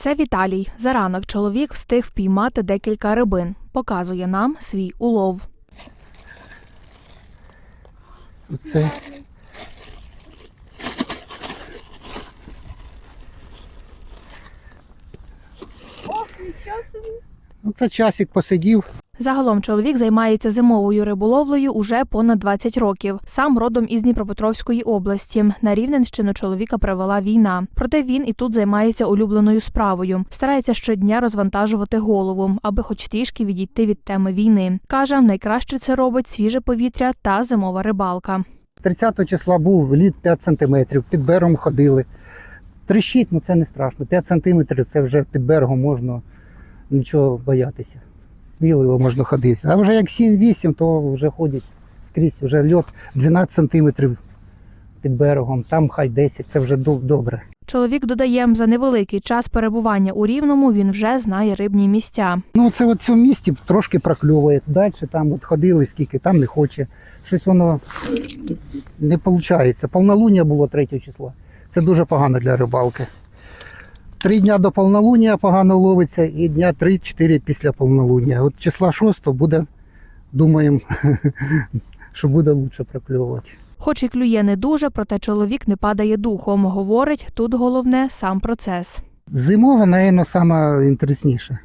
Це Віталій. За ранок чоловік встиг впіймати декілька рибин. Показує нам свій улов. Оце. Ох, нічого собі. Ну, це часик посидів. Загалом чоловік займається зимовою риболовлею уже понад 20 років. Сам родом із Дніпропетровської області. На Рівненщину чоловіка привела війна. Проте він і тут займається улюбленою справою. Старається щодня розвантажувати голову, аби хоч трішки відійти від теми війни. Каже, найкраще це робить свіже повітря та зимова рибалка. 30 числа був лід 5 сантиметрів, під берегом ходили. Трещить, ну це не страшно. 5 сантиметрів це вже під берегом можна нічого боятися. Сміливо можна ходити. А вже як 7-8, то вже ходять скрізь. Вже льот 12 сантиметрів під берегом, там хай 10, це вже добре. Чоловік додає, за невеликий час перебування у рівному він вже знає рибні місця. Ну, це от в цьому місті трошки прокльовує. Далі там от ходили скільки, там не хоче. Щось воно не виходить. Повнолуння було 3 числа. Це дуже погано для рибалки. Три дня до повнолуння погано ловиться і дня 3-4 після повнолуння. От числа 6 буде, думаємо, що буде краще прокльовувати. Хоч і клює не дуже, проте чоловік не падає духом. Говорить, тут головне сам процес. Зимова, напевно, саме інтересніше.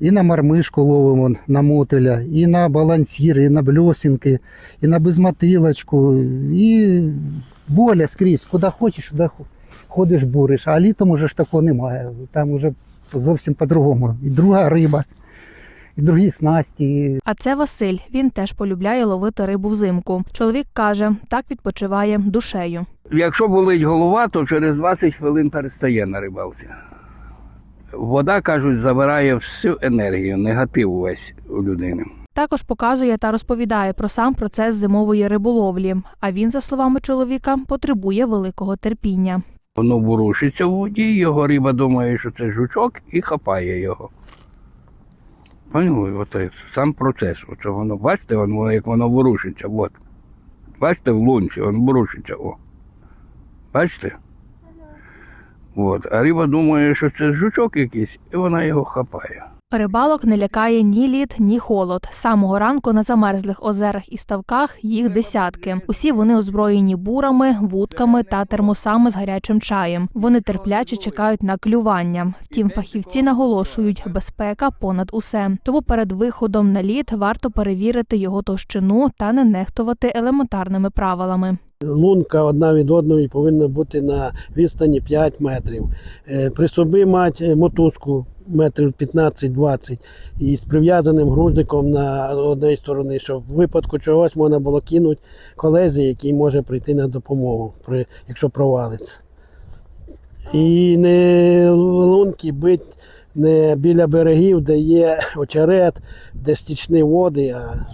І на мармишку ловимо, на мотиля, і на балансір, і на бльосінки, і на безмотилочку, і боля скрізь, куди хочеш, туди хо- ходиш, буриш. А літом уже ж такого немає. Там уже зовсім по-другому. І друга риба, і другі снасті. А це Василь. Він теж полюбляє ловити рибу взимку. Чоловік каже, так відпочиває душею. Якщо болить голова, то через 20 хвилин перестає на рибалці. Вода, кажуть, забирає всю енергію, негатив увесь у людини. Також показує та розповідає про сам процес зимової риболовлі. А він, за словами чоловіка, потребує великого терпіння. Воно ворушиться в воді, його риба думає, що це жучок, і хапає його. Поняли? Оце сам процес. Оце воно, бачите, воно, як воно ворушиться. От. Бачите, в лунці, воно ворушиться. О. Бачите? От. А риба думає, що це жучок якийсь, і вона його хапає. Рибалок не лякає ні лід, ні холод. Самого ранку на замерзлих озерах і ставках їх десятки. Усі вони озброєні бурами, вудками та термосами з гарячим чаєм. Вони терпляче чекають на клювання. Втім, фахівці наголошують, безпека понад усе. Тому перед виходом на лід варто перевірити його товщину та не нехтувати елементарними правилами. Лунка одна від одної повинна бути на відстані 5 метрів. Е, При собі мати мотузку метрів 15-20 і з прив'язаним грузиком на одній стороні, щоб в випадку чогось можна було кинути колезі, який може прийти на допомогу, при, якщо провалиться. І не лунки бить не біля берегів, де є очерет, де стічні води, а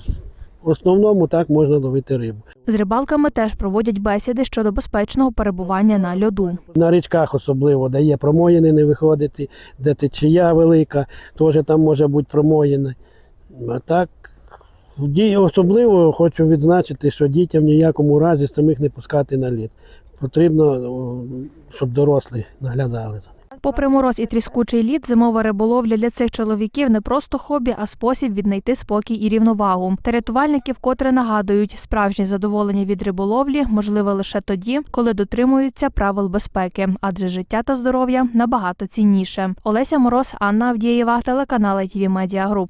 в основному так можна ловити рибу. З рибалками теж проводять бесіди щодо безпечного перебування на льоду. На річках особливо, де є промоїни не виходити, де течія велика, теж там може бути промоїни. А так, особливо хочу відзначити, що дітям в ніякому разі самих не пускати на лід. Потрібно, щоб дорослі наглядали за. Попри мороз і тріскучий лід, зимова риболовля для цих чоловіків не просто хобі, а спосіб віднайти спокій і рівновагу. Та рятувальники вкотре нагадують, справжнє задоволення від риболовлі можливе лише тоді, коли дотримуються правил безпеки, адже життя та здоров'я набагато цінніше. Олеся Мороз, Анна Авдієва, телеканал ITV Media Group.